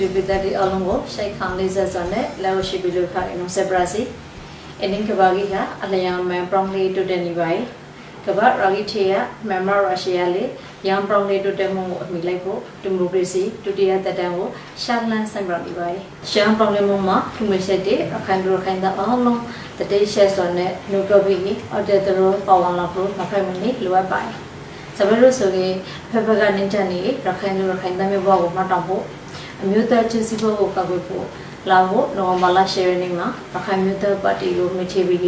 လေးတူပိသက်ဒီအလုံးကိုရှိုက်ခံလေးဆက်စွာနဲ့လက်ဝရှိပြီးလို့ခါရင်နော်ဆက်ပရာစီအင်းကဘာကြီးကအလျံမန်ပရောင်လေးတူတဲ့နေပါ යි ကဘာရာဂီထေယမမ်မာရရှိယာလေးယမ်ပရောင်လေးတူတဲ့မှုကိုအမိလိုက်ဖို့ဒီမိုကရေစီဒုတိယသက်တမ်းကိုရှာလန်ဆိုင်ပရာဒီပါ යි ရှမ်ပရောင်လေးမှုမှာဒီမိုရှက်တဲ့အခန့်ဒရခိုင်တဲ့အလုံးတတိရှက်စွာနဲ့နုကဘီအော်တဲ့တော်ပေါ်ဝင်လာဖို့မဖိုင်မနေလိုအပ်ပါ යි စပရုဆိုရင်ဖက်ဖက်ကနေတန်နေရခိုင်လူရခိုင်သားမျိုးဘဝကိုမှတ်တောင်ဖို့ အမျိုးသားချင်းစီဘဝကိုကောက်ွယ်ဖို့လာဖို့နိုဝင်ဘာလ10ရက်နေ့မှာရခိုင်မျိုးသားပါတီကိုမိချေပြီး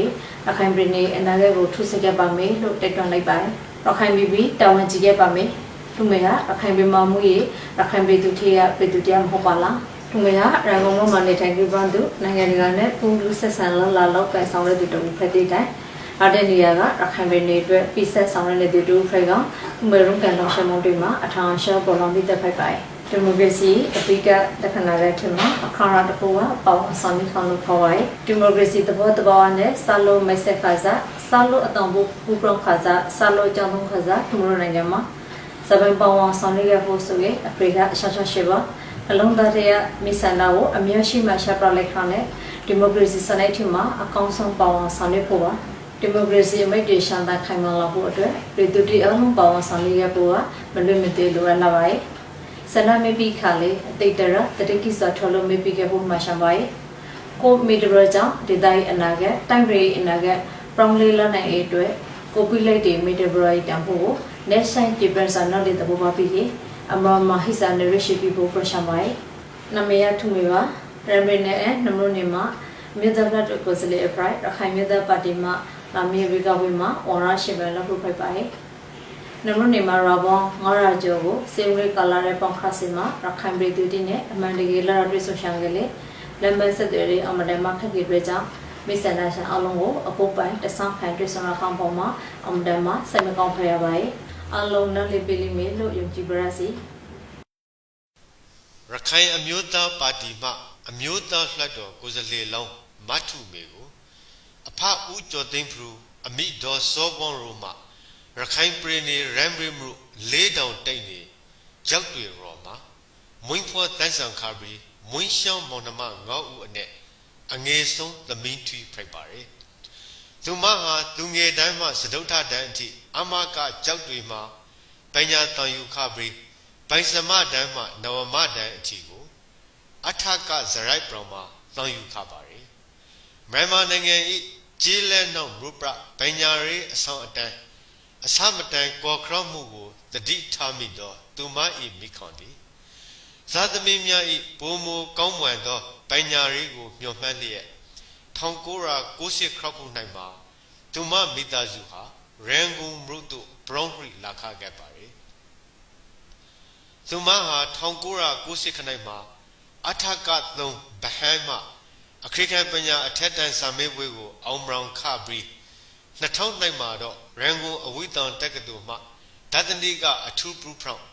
ရခိုင်ပြည်နယ်အနာဂတ်ကိုထုစခဲ့ပါမယ်လို့တိုက်တွန်းလိုက်ပါတယ်ရခိုင်ပြည်ပြည်တာဝန်ကြီးခဲ့ပါမယ်သူမေကရခိုင်ပြည်မှာမှုရရခိုင်ပြည်သူထေရပြည်သူတရားမဟုတ်ပါလားသူမေကရန်ကုန်မှာနေထိုင်ပြီးပန်းသူနိုင်ငံတကာနဲ့ပူးလူဆက်ဆံလောက်လာလောက်ကန်ဆောင်တဲ့သူတို့ဖက်တဲ့တိုင်းအတဲ့နေရာကရခိုင်ပြည်နယ်အတွက်ပြည်ဆက်ဆောင်တဲ့သူတို့ဖိတ်ကောင်ဥမေရုံကန်တော်ရှမုံတွေမှာအထောင်ရှော့ပေါ်လောင်ပြီးတက်ဖိုက်ပါတယ် ဒီမိုကရေစီအပိကတခဏရဲ့ထင်မှာအခါရတကူကပေါအောင်ဆောင်ပြီးခေါင်းလို့ခေါ်ပါရဲ့ဒီမိုကရေစီသဘောတဘာဝနဲ့စာလုံးမိတ်ဆက်ခါစားစာလုံးအတောင်ဖို့ပူပရောခါစားစာလုံးကြောင်းသုံးခါစားဒီမိုနိုင်ငံမှာစပန်ပေါအောင်ဆောင်ရဖို့ဆိုရင်အပိကအရှာရှာရှိပါအလုံးသားတဲ့မိဆန္ဒကိုအမျက်ရှိမှရှာပြလိုက်ခါနဲ့ဒီမိုကရေစီစနစ်ထင်မှာအကောင်းဆုံးပေါအောင်ဆောင်ရဖို့ပါဒီမိုကရေစီအမိတ်တွေရှန်တာခိုင်မာလာဖို့အတွက်ပြည်သူတွေအလုံးပေါအောင်ဆောင်ရဖို့ကမလွတ်မသေးလိုအပ်လာပါရဲ့ ဆန္ဒမေပိခါလေအတိတ်တရတတိကိစ္စထော်လို့မေပိခဲ့ဖို့မှရှမ်းပါရဲ့ကိုမီတရကြောင့်ဒေသရဲ့အနာဂတ်တိုင်းပြည်အနာဂတ်ပရောင်လေးလနိုင်အေးအတွက်ကိုပိလိုက်တွေမီတဘရိုက်တန်ဖို့ကို next time difference နော်လေတဘောပါပြီလေအမမဟိစာနေရရှိပြီးဖို့ပရရှမ်းပါရဲ့နမေယထုမေပါရမင်းနဲ့နမလို့နေမှာမြေသားဘတ်ကိုစလေအပရိုက်ရခိုင်မြေသားပါတီမှာလာမီရီကဝေးမှာဝါရရှိပဲလောက်ဖို့ဖိုက်ပါရဲ့ နမနေမှာရဘောငါရကျော်ကိုစေဝေကလာတဲ့ပေါင်ခါစင်မှာရခိုင်ပြည်သူတင်နဲ့အမှန်တကယ်လာတွေ့ဆုံရှောင်းကလေးလက်မဆက်တွေအမတမခက်ကြီးတွေကြောင့်မိစန္ဒာရှင်အလုံးကိုအပုပ်ပိုင်းတဆောင်းခံတွေ့ဆုံရကောင်းပေါ်မှာအမတမစိတ်မကောင်းဖရပါရဲ့အလုံးနဲ့လေးပီလီမေလို့ယုံကြည်ပါရစီရခိုင်အမျိုးသားပါတီမှအမျိုးသားလှတ်တော်ကိုယ်စားလှယ်လောင်းမတ်ထုမေကိုအဖဦးကျော်သိန်းဖရူအမိဒေါ်စောပွန်ရိုမှ ရခိုင်ပြည်နယ်ရမ်ဘရီမှုလေးတောင်တိတ်နေရောက်တွေရောမှာမွင်းဖွားတန်းဆောင်ခါပြီးမွင်းရှောင်းမောင်နှမငေါဦးအနဲ့အငယ်ဆုံးသမီးထွေးဖိုက်ပါရယ်သူမဟာသူငယ်တိုင်းမှစဒုထတန်းအထိအမကကြောက်တွေမှာပညာတန်ယူခပြီးပိုင်စမတန်းမှနဝမတန်းအထိကိုအထကဇရိုက်ပရောမှာတန်ယူခပါရယ်မြန်မာနိုင်ငံဤကျေးလက်နောက်ရူပပညာရေးအဆောင်အတန်း အစမတန်ကော်ခရမှုကိုတတိထားမိသော သူမ၏မိခွန်သည်ဇာသမီများ၏ဘုံမူကောင်းမွန်သောပညာရေးကိုမျှော်မှန်းလျက်1990ခရခု၌မှာသူမမိသားစုဟာရန်ကုန်မြို့သို့ဘရောင်းဟရီလာခခဲ့ပါれသူမဟာ1990ခ၌မှာအထက3ဗဟန်းမှအခရိကန်ပညာအထက်တန်းစာမေးပွဲကိုအောင်ဘရောင်ခပြီး 2009မှာတော့ရန်ကုန်အဝိတန်တက္ကသိုလ်မှဒသနိကအထူးပရူဖောင်း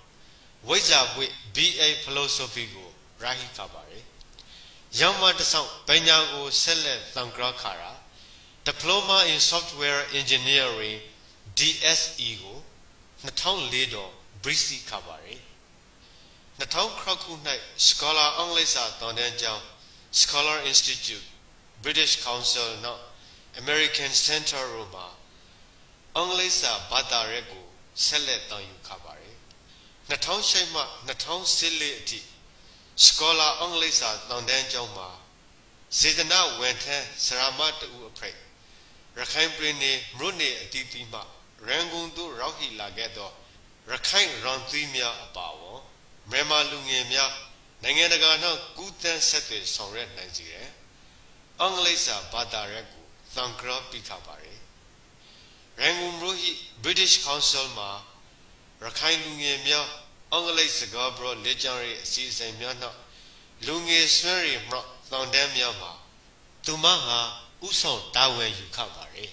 ဝိဇ္ဇာဘွေ BA philosophy ကိုရာဟိခပါတယ်။ရောင်မတဆောက်ပညာကိုဆက်လက်သံဃာခါရာ Diploma in Software Engineering DSE ကို2004တော့ BRICS ခါပါတယ်။2000ခုနှစ် Scholar အင်္ဂလိပ်စာသင်တန်းကျောင်း Scholar Institute British Council နော် American Center တို့မှာအင်္ဂလိပ်စာဘာသာရပ်ကိုဆက်လက်တန်ယူခပါတယ်2008မှ2014အထိ Scholar အင်္ဂလိပ်စာသင်တန်းကျောင်းမှာစေတနာဝန်ထမ်းဆရာမတူအဖက်ရခိုင်ပြည်နယ်မြို့နယ်အတီးတီးမှရန်ကုန်သို့ရောက်ဟီလာခဲ့သောရခိုင်ရန်သီးများအပါအဝင်မြန်မာလူငယ်များနိုင်ငံတကာနောက်ကူးတန်းဆက်သွယ်ဆောင်ရွက်နိုင်စေတယ်အင်္ဂလိပ်စာဘာသာရပ်ကို သံဃာပိခပါတယ်ရန်ကုန်မြို့ဟိ British Council မှာရခိုင်လူငယ်များအင်္ဂလိပ်စကားပြောလက်ကျန်ရေးအစီအစဉ်များနောက်လူငယ်ဆွဲရီမှတောင်တန်းများမှာသူမဟာဥဆောင်တာဝန်ယူခပါတယ်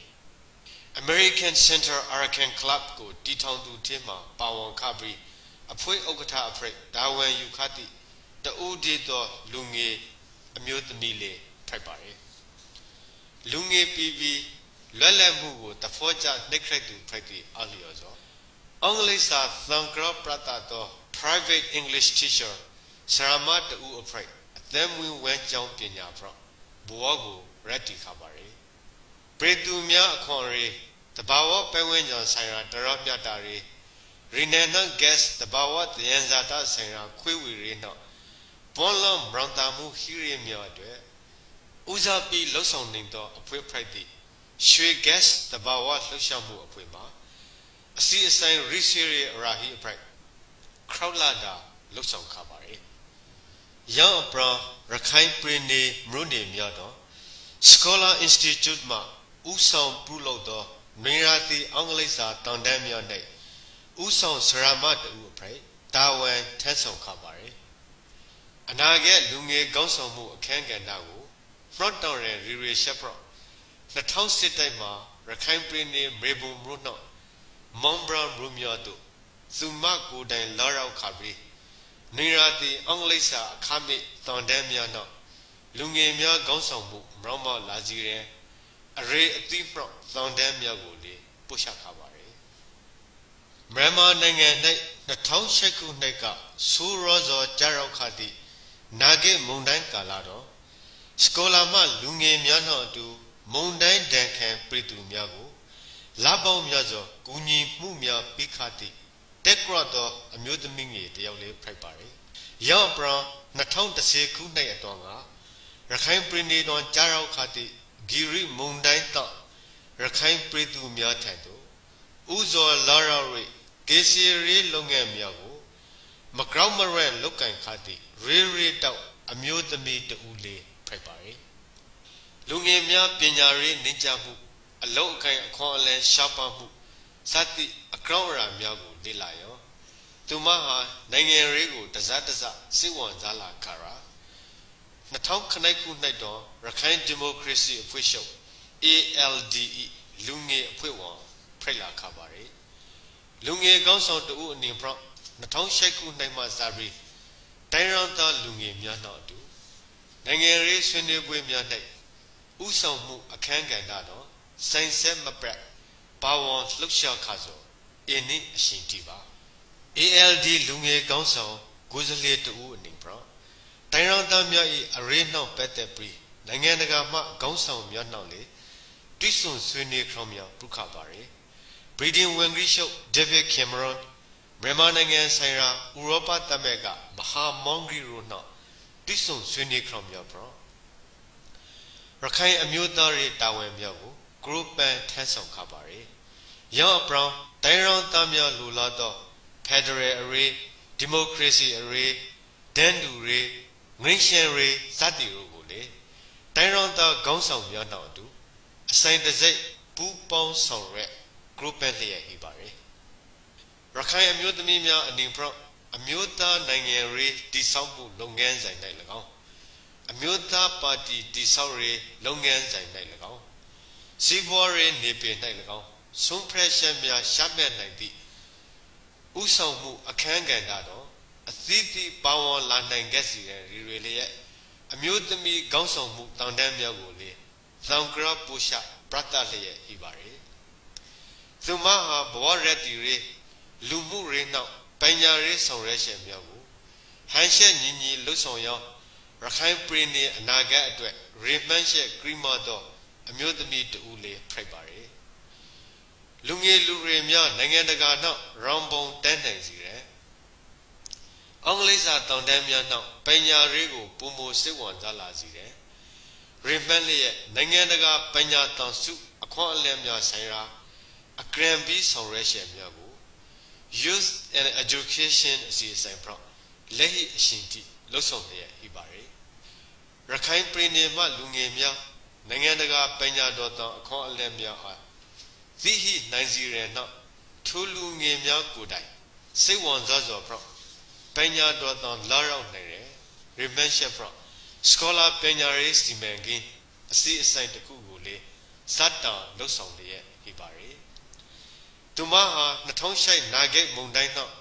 American Center Arakan Club ကိုတီထောင်သူတင်းမှာပါဝင်ခပြီးအဖွဲဥက္ကဋ္ဌအဖွဲဒါဝန်ယူခသည့်တူဒီတော်လူငယ်အမျိုးသမီးလေးထိုက်ပါတယ် လူငယ်ပြီးပြီးလွတ်လပ်မှုကိုတဖောကြနှိတ်ခရက်သူဖိုက်ပြီးအလျော်စွာအင်္ဂလိပ်စာသံဃာပရတတော် private english teacher ဆရာမတူအဖရိုက်အသက်မွေးဝမ်းကြောင်းပညာဖရဘဝကိုရတ္တိခါပါရယ်ပရိသူများအခွန်ရေတဘာဝပဲဝင်းကြောင့်ဆိုင်ရာတရမြတ်တာရေရီနန်နဂက်စ်တဘာဝတယံဇာတဆိုင်ရာခွေးဝီရေနော်ဘွန်လွန်ဘရန်တာမှုဟီရီမြော့အတွက် ဦးစားပြီးလှုပ်ဆောင်နေသောအဖွေးဖရိုက်တိရွှေ gas တဘာဝလှုပ်ရှားမှုအဖွေးမှာအစီအဆိုင်ရီစီရီအရာဟီအဖရိုက် crowd လာတာလှုပ်ဆောင်ခါပါတယ်။ရောင်အပရာရခိုင်ပြည်နယ်မြို့နယ်များတော့ Scholar Institute မှာဥဆောင်ပြုလုပ်သောနေရာတီအင်္ဂလိပ်စာတန်တန်းများ၌ဥဆောင်ဆရာမတူအဖရိုက်တာဝန်ထမ်းဆောင်ခါပါတယ်။အနာဂတ်လူငယ်ကောင်းဆောင်မှုအခမ်းကဏ္ဍကို front down ရရီရီရှက်ဖရော2007တိုက်မှာရခိုင်ပြည်နယ်မေဘုံမြို့နှော့မွန်ဘရန်ရူမြော့တို့သူမကိုယ်တိုင်လာရောက်ခါပြီးနေရာတီအင်္ဂလိပ်စာအခမဲ့တန်တန်းများနှော့လူငယ်များကောင်းဆောင်မှုမရောမလာစီတဲ့အရေအသီးဖရော့တန်တန်းများကိုလေပုတ်ချခါပါတယ်မြန်မာနိုင်ငံ၌2008ခုနှစ်ကဆိုးရောစောကြာရောက်ခါသည့်နာဂိမုန်တိုင်းကာလတော့ စကောလာမှလူငယ်များနှင့်အတူ မုန်တိုင်းဒဏ်ခံပြည်သူများကိုလပေါင်းများစွာကူညီမှုများပြီးခါသည့်တက်ဂရတော့အမျိုးသမီးငယ်တယောက်လေးဖိုက်ပါတယ်။ရောင်ပရန်2010ခုနှစ်အတွင်းကရခိုင်ပြည်နယ်တော်ကြားရောက်ခါသည့်ဂီရီမုန်တိုင်းတော့ရခိုင်ပြည်သူများထံသို့ဥဇော်လာရရိကေစီရီလုပ်ငန်းများကိုမကောက်မရက်လုတ်ကင်ခါသည့်ရေရီတောက်အမျိုးသမီးတူလေး ဖိုက်ပါတယ်။လူငယ်များပညာရေးနှင်ကြမှုအလုံးအကိုင်အခွန်အလန်းရှားပါမှုစသည့်အကောင့်အရာများကိုလေ့လာရောသူမဟာနိုင်ငံရေးကိုတစားတစားစိတ်ဝင်စားလာခါရာ2000ခနိုင်ခုနှစ်တော့ရခိုင်ဒီမိုကရေစီအဖွဲ့ချုပ် ALDE လူငယ်အဖွဲ့ဝင်ဖိတ်လာခါပါတယ်လူငယ်ကောင်းဆောင်တဦးအနေဖြင့်2008ခုနှစ်မှစပြီးတိုင်းရန်သားလူငယ်များနှင့်အတူ နိုင်ငံရေးဆွေးနွေးပွဲများ၌ဥဆောင်မှုအခမ်းကဏ္ဍတော့ဆိုင်ဆက်မပရက်ဘာဝန်လှုပ်ရှားခါဆိုအင်းနိအရှင်တီပါ ALD လူငယ်ကောင်းဆောင်ကိုယ်စားလှယ်တူအနေပြတိုင်းရောင်သားများ၏အရေးနှောက်ပတ်သက်ပြီးနိုင်ငံတကာမှကောင်းဆောင်များနှောက်လေတွိဆွန်ဆွေးနွေးခေါများပုခပါရယ်ဗြိတိန်ဝန်ကြီးချုပ်ဒေးဗစ်ကင်မရွန်မြန်မာနိုင်ငံဆိုင်ရာဥရောပသမဂ္ဂမဟာမောင်ဂရီရိုနှောက် တွိဆွန်ဆွေးနွေးခေါများပြရခိုင်အမျိုးသားရေးတာဝန်များကို group ပန်ထမ်းဆောင်ခပါရယ်ရောင်အပရောင်တိုင်းရောင်သားများလူလာတော့ Federal Array Democracy Array ဒန်တူရေငရင်းရှန်ရေစသည်တို့ကိုလေတိုင်းရောင်သားခေါင်းဆောင်များနောက်အတူအဆိုင်တစိတ်ပူပေါင်းဆောင်ရက် group ပဲလျက်ဟိပါတယ်ရခိုင်အမျိုးသမီးများအနေဖြင့် အမျိုးသားနိုင်ငံရေးတည်ဆောက်မှုလုပ်ငန်းဆိုင်၌၎င်းအမျိုးသားပါတီတည်ဆောက်ရေးလုပ်ငန်းဆိုင်၌၎င်းစီးပွားရေးနေပင်၌၎င်းဆုံးဖြတ်ချက်များရှားမြတ်နိုင်သည့်ဥဆောင်မှုအခမ်းကဏ္ဍတော့အသီးသီးပါဝင်လာနိုင်ခဲ့စီတဲ့ရီရီလေးရဲ့အမျိုးသမီးခေါင်းဆောင်မှုတောင်တန်းမြောက်ကိုလေလောင်ကရပူရှာပရတလျက်ဤပါရယ်သူမဟာဘဝရက်တီရေလူမှုရေနောက် ပညာရေးဆောင်ရွက်ရှင်မြောက်ကိုဟန်ရှက်ညီညီလှုပ်ဆောင်ရောရခိုင်ပြည်နယ်အနာဂတ်အတွက်ရေမှန်းရှက်ဂရိမတော့အမျိုးသမီးတူလေးဖိုက်ပါရယ်လူငယ်လူတွေများနိုင်ငံတကာနောက်ရောင်ပုံတန်းနိုင်စီတယ်အင်္ဂလိပ်စာတောင်တန်းများနောက်ပညာရေးကိုပုံမစိတ်ဝင်စားလာစီတယ်ရီမန်လေးရဲ့နိုင်ငံတကာပညာတောင်စုအခွင့်အလမ်းများဆိုင်ရာအဂရန်ဘီဆောင်ရွက်ချက်များကို Youth and Education အစီအစဉ်ပြလက်ဟိအရှင်တိလှုပ်ဆောင်လျက်ဟိပါရယ်ရခိုင်ပြည်နယ်မှလူငယ်များနိုင်ငံတကာပညာတော်တောင်အခွင့်အလမ်းများအားသီဟိနိုင်စီရနောက်ထိုလူငယ်များကိုယ်တိုင်စိတ်ဝင်စားစွာဖြင့်ပညာတော်တောင်လာရောက်နိုင်တယ် remention from scholar ပညာရေးစီမံကိန်းအစီအစဉ်တစ်ခုကိုလေဇတ်တာလှုပ်ဆောင်လျက်ဟိပါရယ် သူမဟာ2008နာဂိတ်မုန်တိုင်းနောက်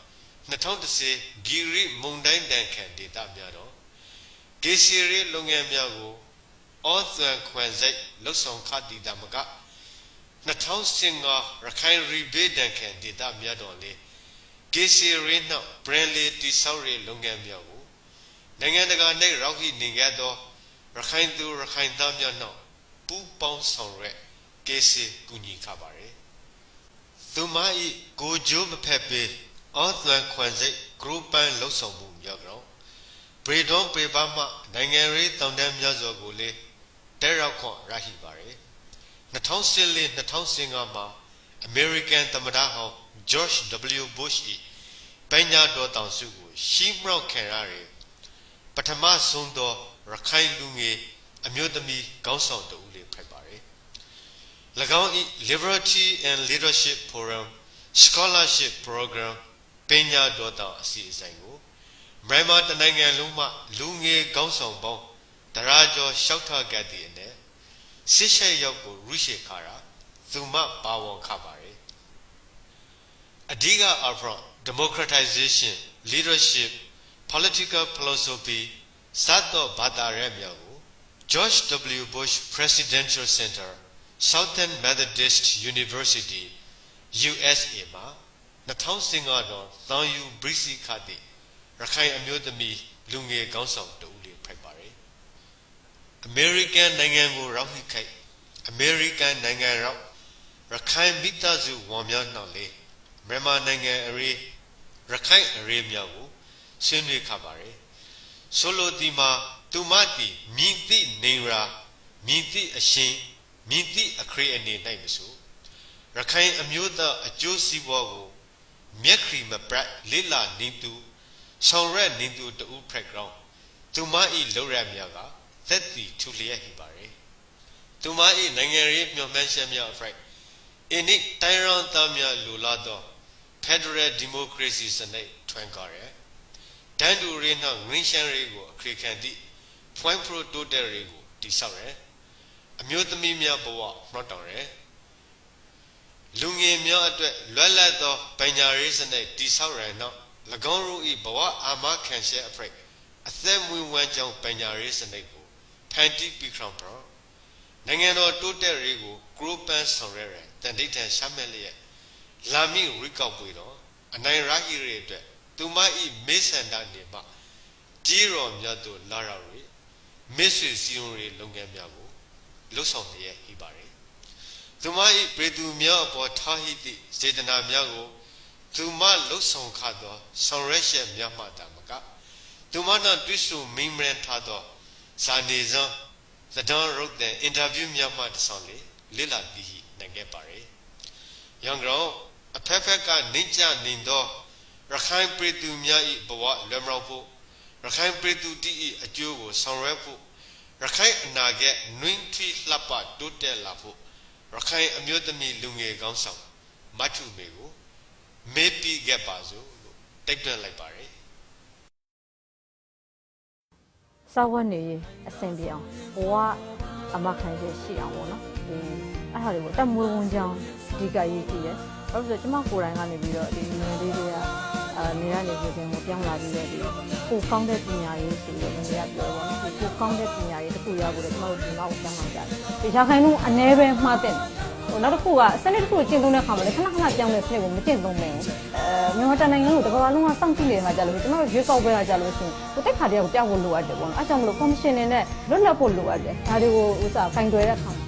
2010ဂီရီမုန်တိုင်းတန်ခံဒေတာများတော့ဒေစီရီလုပ်ငန်းများကိုဩသံခွန်စိတ်လှုပ်ဆောင်ခတိတာမက2015ရခိုင်ရီဘေးတန်ခံဒေတာများတော်လေကေစီရီနောက်ဘရန်လီတိဆောက်ရေးလုပ်ငန်းများကိုနိုင်ငံတကာနှင့်ရောက်ရှိနေခဲ့သောရခိုင်သူရခိုင်သားများနှင့်ပူးပေါင်းဆောင်ရွက်ကေစီကူညီခပါရယ် သူမ၏ကိုကြိုးမဖက်ပေအောသွန်ခွန်စိတ် group ပန်းလှုပ်ဆောင်မှုများကြောင့်ဗေဒွန်ပေပါမှနိုင်ငံရေးတောင်တန်းများစွာကိုလည်းတဲရောက်ခွန်ရရှိပါရယ်2014 2015မှာ American သမ္မတဟောင်း George W Bush ၏ပညာတော်တောင်စုကို ရှီးမြောက်ခံရတဲ့ပထမဆုံးသောရခိုင်လူငယ်အမျိုးသမီးခေါင်းဆောင်တူလေးဖြစ်ပါတယ်။၎ င်း၏ Liberty and Leadership Forum Scholarship Program ပညာတော်တောင်အစီအစဉ်ကိုမြန်မာတနိုင်ငံလုံးမှလူငယ်ခေါင်းဆောင်ပေါင်းတရာကျော်ရှောက်ထခဲ့သည့်အနေဆစ်ရှက်ရောက်ကိုရုရှိခါရာသူမပါဝန်ခပါတယ်။အဓိကအဖရ democratization leadership political philosophy စသောဘာသာရပ်များကို George W Bush Presidential Center Southern Methodist University USA မှာ2015တော့သောင်ယူဘရစ်စီခတိရခိုင်အမျိုးသမီးလူငယ်ခေါင်းဆောင်တူလေးဖိုက်ပါတယ်။ American နိုင်ငံကိုရောက်ခိခိုက် American နိုင်ငံရောက်ရခိုင်မိသားစုဝန်များနှောက်လေမြန်မာနိုင်ငံအရေးရခိုင်အရေးများကိုဆွေးနွေးခါပါတယ်ဆိုလိုဒီမှာသူမတီမြင့်သည့်နေရာမြင့်သည့်အရှင် မြင့်သည့်အခရေအနေ၌မဆိုရခိုင်အမျိုးသားအကျိုးစီးပွားကိုမျက်ခရီမပရလိလာနေသူဆောင်ရက်နေသူတူ background သူမ၏လောက်ရများကသက်တည်ထူလျက်ဟိပါတယ်သူမ၏နိုင်ငံရေးမျှော်မှန်းချက်များ right အင်းဒီတိုင်းရောင်းသားများလူလာသော Federal Democracy စနစ်ထွန်းကားရဲတန်တူရေးနှောင်းငင်းရှမ်းရေးကိုအခရိခံသည့် point pro total ရေးကိုတိဆောက်ရဲ အမျိုးသမီးများဘဝမှတ်တောင်ရဲလူငယ်များအတွက်လွတ်လပ်သောပညာရေးစနစ်တိဆောက်ရန်နောက်၎င်းတို့၏ဘဝအာမခံချက်အဖိတ်အသက်မွေးဝမ်းကြောင်းပညာရေးစနစ်ကိုဖန်တီးပြီးခေါင်းတော့နိုင်ငံတော်တိုးတက်ရေးကို group ပန်းဆောင်ရဲတန်ဒိဋ္ဌံရှာမဲ့လျက်လာမိရိကောက်ပွေတော့အနိုင်ရဟိရဲ့အတွက်သူမဤမေဆန္ဒနေမှကြီးတော်မြတ်တို့လာရောက်၍မစ်ဆွေစီယုံတွေလုပ်ငန်းများကို လှုပ်ဆောင်လျက်ဟိပါတယ်သူမဤပေသူများအပေါ်ထားဟိတိစေတနာများကိုသူမလှုပ်ဆောင်ခသောဆောင်ရွက်ချက်များမှတာမကသူမနှင့်တွေ့ဆုံမိမရန်ထားသောဇာနေစွန်သဒံရုပ်တဲ့အင်တာဗျူးများမှတဆောင်လေလစ်လာပြီးနိုင်ခဲ့ပါတယ်။ယံကောင်အဖက်ဖက်ကနေကြနေသောရခိုင်ပြည်သူများ၏ဘဝလွယ်မြောက်ဖို့ရခိုင်ပြည်သူတည်၏အကျိုးကိုဆောင်ရွက်ဖို့ ရခိုင်အနာဂတ်နှွင်းထွေးလှပတိုးတက်လာဖို့ရခိုင်အမျိုးသမီးလူငယ်ကောင်းဆောင်မတ်ထုမေကိုမေးပြီးခဲ့ပါစို့လို့တိုက်တွန်းလိုက်ပါတယ်စောက်ဝတ်နေရင်အဆင်ပြေအောင်ဘဝအမခံချက်ရှိအောင်ပေါ့နော်ဒီအဲ့ဟာတွေကိုတက်မွေးဝန်ကြောင်းအဓိကရေးကြည့်ရဲဘာလို့လဲဆိုတော့ကျမကိုယ်တိုင်ကနေပြီးတော့ဒီငွေလေးတွေကအာနေရနေပြည်တော်ကိုပြောင်းလာပြီးတော့ဒီကိုကောင်းတဲ့ပညာရေးဆိုပြီးတော့နေရပြောပါတော့ဒီ ကိုကောင်းတဲ့ပညာရေးတစ်ခုရဖို့လည်းကျမတို့ဒီနောက်ကိုပြောင်းလာကြတယ်ဒီရှာခိုင်လုံးအ ਨੇ ပဲမှားတဲ့ဟိုနောက်တစ်ခုကစနစ်တစ်ခုကိုကျင့်သုံးတဲ့အခါမှာလည်းခဏခဏပြောင်းတဲ့စနစ်ကိုမကျင့်သုံးမယ်အဲမြန်မာတိုင်းနိုင်ငံကိုတကဘာလုံးကစောင့်ကြည့်နေတာကြလို့ကျွန်တော်တို့ရွေးကောက်ပွဲကကြလို့ရှိရင်ကိုတက်ခါတည်းကိုပြောက်ဖို့လိုအပ်တယ်ပေါ့နော်အဲကြောင့်မလို့ကော်မရှင်နေနဲ့လွတ်လပ်ဖို့လိုအပ်တယ်ဒါတွေကိုဥစားကင်တွယ်တဲ့အခါမှာ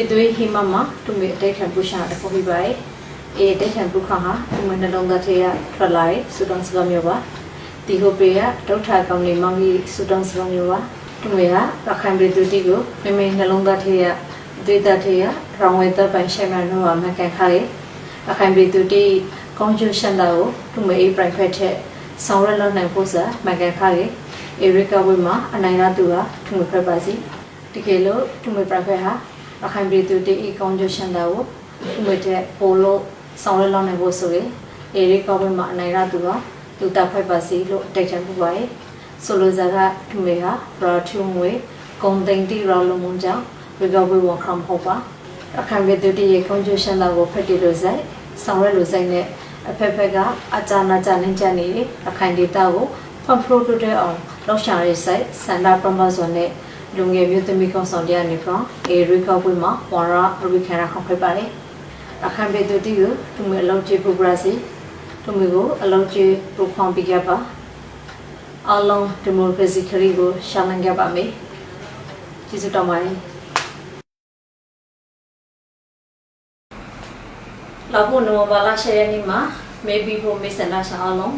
ပြည်သွေးဟိမမသူမေအတိတ်ခံပူရှာတခုပြပါရဲ့အေအတိတ်ခံပူခါဟာသူမနှလုံးသားထဲကထွက်လာတဲ့စူတန်စကားမျိုးပါဒီဟိုပေကဒုတ်ထာကောင်လေးမောင်ကြီးစူတန်စကားမျိုးပါသူမေကရခိုင်ပြည်သူတီကိုမိမိနှလုံးသားထဲကဒေတာထဲကရောင်ဝဲတပ်ပိုင်ရှေ့မှာတော့မကန်ခါရဲ့ရခိုင်ပြည်သူတီကောင်းကျိုးရှန်တာကိုသူမေအေး private ထက်ဆောင်ရလောက်နိုင်ဖို့စာမကန်ခါရဲ့အေရီကဝေမှာအနိုင်ရသူဟာထုံမဖက်ပါစီတကယ်လို့ထုံမပရဖက်ဟာ အခိုင်ပြည်သူတေအကောင်ကျရှင်တာကိုထုံမတဲ့ပိုလို့ဆောင်ရလောက်နိုင်ဖို့ဆိုရင်အေရီကဝေမှာအနိုင်ရသူဟာသူတပ်ဖက်ပါစီလို့တိုက်ချင်ပူပါရဲ့ဆိုလိုစားကထုံမဟာပရာထုံဝေဂုံတိန်တီရောလုံးမုံကြောင့်ဝေကဝေဝန်ခံဟုတ်ပါအခိုင်ပြည်သူတေအကောင်ကျရှင်တာကိုဖက်တီလို့ဆိုင်ဆောင်ရလို့ဆိုင်နဲ့အဖက်ဖက်ကအကြာနာကြာနေကြနေအခိုင်ဒေတာကိုဖွံ့ဖြိုးတိုးတက်အောင်လောက်ရှာရေးဆိုင်စန္ဒပရမဇွန်နဲ့ လူငယ်မျိုးသမီးကောင်ဆောင်တရားနေ from အေရီကောက်ပွေမှာဝါရာအရိခံရခေါ်ခဲ့ပါတယ်အခမ်းပေတူတီကိုသူမအလောက်ကျေပူပရာစီသူမကိုအလောက်ကျေပူဖောင်ပြခဲ့ပါအလုံးဒီမိုကရေစီခရီးကိုရှာလန်ခဲ့ပါမယ်ကျေးဇူးတော်ပါတယ်လောက်ဖို့နိုဘာလာရှယ်ရနေမှာ maybe ဖို့မေစန္ဒရှာအောင်လုံး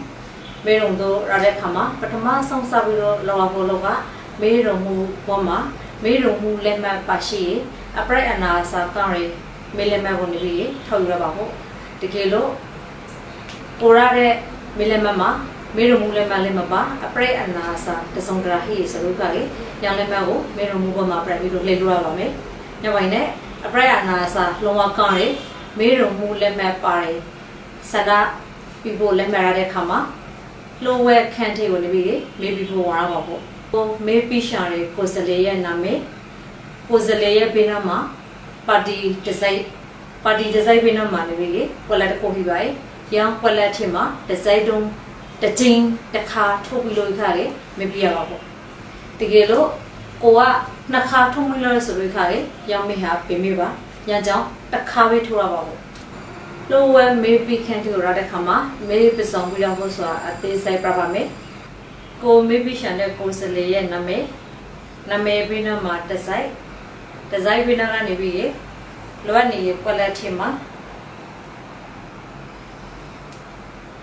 မေရုံတို့ရတဲ့ခါမှာပထမဆုံးစပြီးတော့လောဖို့လောက မေရုံမှုပေါ်မှာမေရုံမှုလက်မှတ်ပါရှိအပရိုက်အနာစာကောင်းရမေလက်မှတ်ကိုနေပြီးထောက်ရပါဖို့တကယ်လို့ပိုရတဲ့မေလက်မှတ်မှာမေရုံမှုလက်မှတ်လည်းမပါအပရိုက်အနာစာတစုံတရာဟိဆိုလို့ကလေညောင်လက်မှတ်ကိုမေရုံမှုပေါ်မှာပြပြီးတော့လေ့လို့ရပါမယ်ညပိုင်းနဲ့အပရိုက်အနာစာလုံးဝကောင်းရမေရုံမှုလက်မှတ်ပါတယ်စဒါပြီးဖို့လက်မှတ်ရတဲ့ခါမှာလိုဝဲခန့်ထေကိုနေပြီးမေးပြီးဖို့ဝါရပါဖို့ ကိုမေးပြီးရှာရဲကိုစလေရဲ့နာမည်ကိုစလေရဲ့ဘေးနားမှာပါတီဒီဇိုင်းပါတီဒီဇိုင်းဘေးနားမှာနေပြီးဝလက်တကိုပြီးပါရဲ့ရောင်းဝလက်ထင်မှာဒီဇိုင်းတုံးတစ်ချင်းတစ်ခါထုတ်ပြီးလို့ခါလေမပြရပါဘူးတကယ်လို့ကိုကနှစ်ခါထုတ်ပြီးလို့ဆိုလို့ခါလေရောင်းမေးဟာပြင်မေးပါညကြောင်တစ်ခါပဲထုတ်ရပါဘူးလိုဝဲမေးပြီးခန့်ထုတ်ရတဲ့ခါမှာမေးပစုံပြီးတော့ဖို့ဆိုတာအသေးစိတ်ပြပါမယ် ကိုမေးပြီးရှန်တဲ့ကိုစလေရဲ့နာမည်နာမည်ပြီးတော့မှာဒီဇိုင်းဒီဇိုင်းပြီးတော့ကနေပြီးရေလောကနေကွက်လက်ထင်မှာ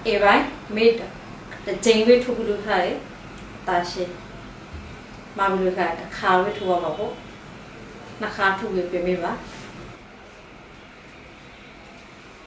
အေဘိုင်မေးတဲ့ချိန်ဝေးထုတ်ပြီးလို့ခါလေတာရှိမမလို့ခါတခါဝေးထုတ်ရပါဘူးနှစ်ခါထုတ်ပြီးပြင်မေးပါ